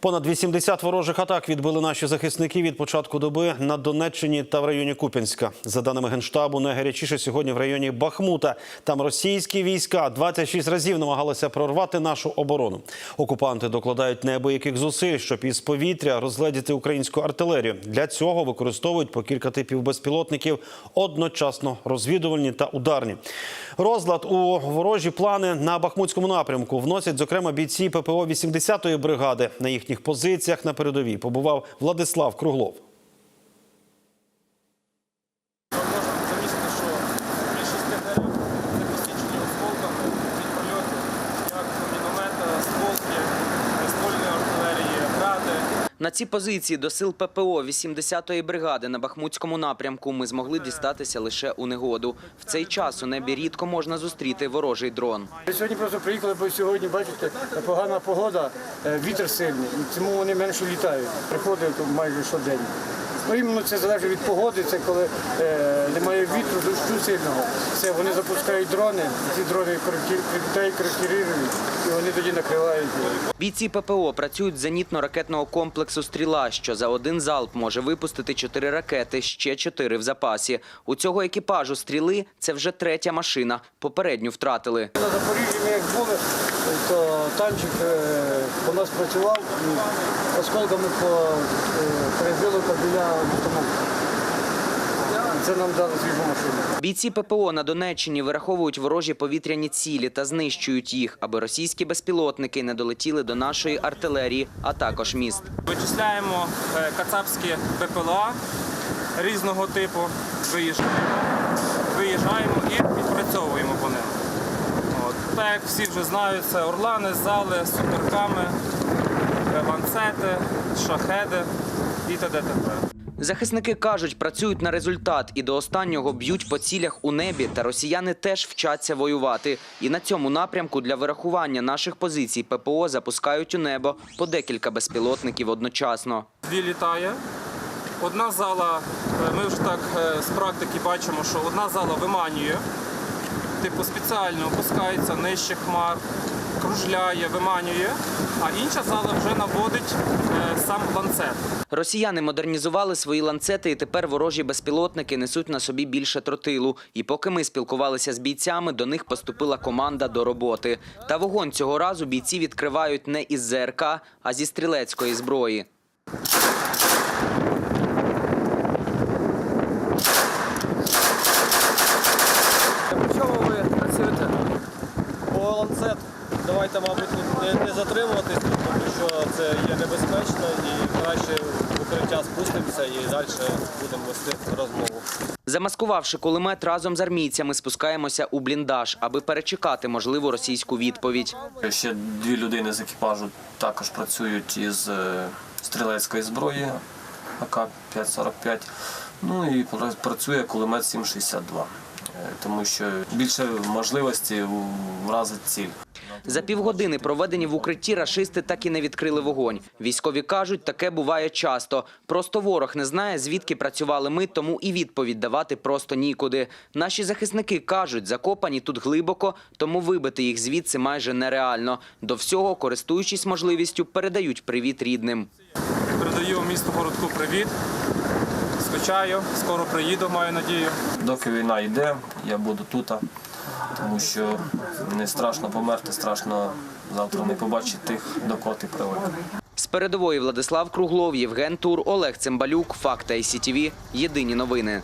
Понад 80 ворожих атак відбили наші захисники від початку доби на Донеччині та в районі Куп'янська. За даними генштабу, найгарячіше сьогодні в районі Бахмута. Там російські війська 26 разів намагалися прорвати нашу оборону. Окупанти докладають неабияких зусиль, щоб із повітря розгледіти українську артилерію. Для цього використовують по кілька типів безпілотників одночасно розвідувальні та ударні. Розлад у ворожі плани на Бахмутському напрямку вносять, зокрема, бійці ППО 80-ї бригади. На їхніх позиціях на передовій побував Владислав Круглов. Можна замітити, що більшість тих дерев це посічені осколками від прильотів, як міномета, стволки, ствольної артилерії, гради. На ці позиції до сил ППО 80-ї бригади на Бахмутському напрямку ми змогли дістатися лише у негоду. В цей час у небі рідко можна зустріти ворожий дрон. Сьогодні просто приїхали, бо сьогодні, бачите, погана погода, е, вітер сильний, тому вони менше літають. Приходять майже щодень. Іменно це залежить від погоди, це коли е, немає вітру, дощу сильного. Це вони запускають дрони, ці дрони коректир- прилітають, і вони тоді накривають. Бійці ППО працюють з зенітно-ракетного комплексу «Стріла», що за один залп може випустити чотири ракети, ще чотири в запасі. У цього екіпажу «Стріли» це вже третя машина. Попередню втратили. На Запоріжжі ми як були, то танчик е, по нас працював і осколками е, перебило біля автомобіля. Це нам дали свіжу машину. Бійці ППО на Донеччині вираховують ворожі повітряні цілі та знищують їх, аби російські безпілотники не долетіли до нашої артилерії, а також міст. Вичисляємо е, кацапські БПЛА різного типу, виїжджаємо, виїжджаємо і відпрацьовуємо по ним. От. Так як всі вже знають, це орлани, зали, з суперками, ланцети, шахеди і т.д. Захисники кажуть, працюють на результат і до останнього б'ють по цілях у небі. Та росіяни теж вчаться воювати. І на цьому напрямку для вирахування наших позицій ППО запускають у небо по декілька безпілотників одночасно. Дві літає. Одна зала, е, ми вже так е, з практики бачимо, що одна зала виманює, типу спеціально опускається нижче хмар, кружляє, виманює, а інша зала вже наводить е, сам ланцет. Росіяни модернізували свої ланцети, і тепер ворожі безпілотники несуть на собі більше тротилу. І поки ми спілкувалися з бійцями, до них поступила команда до роботи. Та вогонь цього разу бійці відкривають не із ЗРК, а зі стрілецької зброї. Чому ви працюєте? По ланцет. Давайте, мабуть, не, не затримуватись, тут, тому що це є небезпечно і краще в укриття спустимося і далі будемо вести розмову. Замаскувавши кулемет разом з армійцями, спускаємося у бліндаж, аби перечекати можливу російську відповідь. Ще дві людини з екіпажу також працюють із е, стрілецької зброї АК-545. Ну і працює кулемет 7,62, е, тому що більше можливості вразити ціль. За півгодини, проведені в укритті, рашисти так і не відкрили вогонь. Військові кажуть, таке буває часто. Просто ворог не знає, звідки працювали ми, тому і відповідь давати просто нікуди. Наші захисники кажуть, закопані тут глибоко, тому вибити їх звідси майже нереально. До всього, користуючись можливістю, передають привіт рідним. Передаю місту городку привіт. Скучаю, скоро приїду, маю надію. Доки війна йде, я буду тут, тому що не страшно померти, страшно завтра не побачити тих, до кого ти привик. З передової Владислав Круглов, Євген Тур, Олег Цимбалюк, Факта і СІТІВІ. Єдині новини.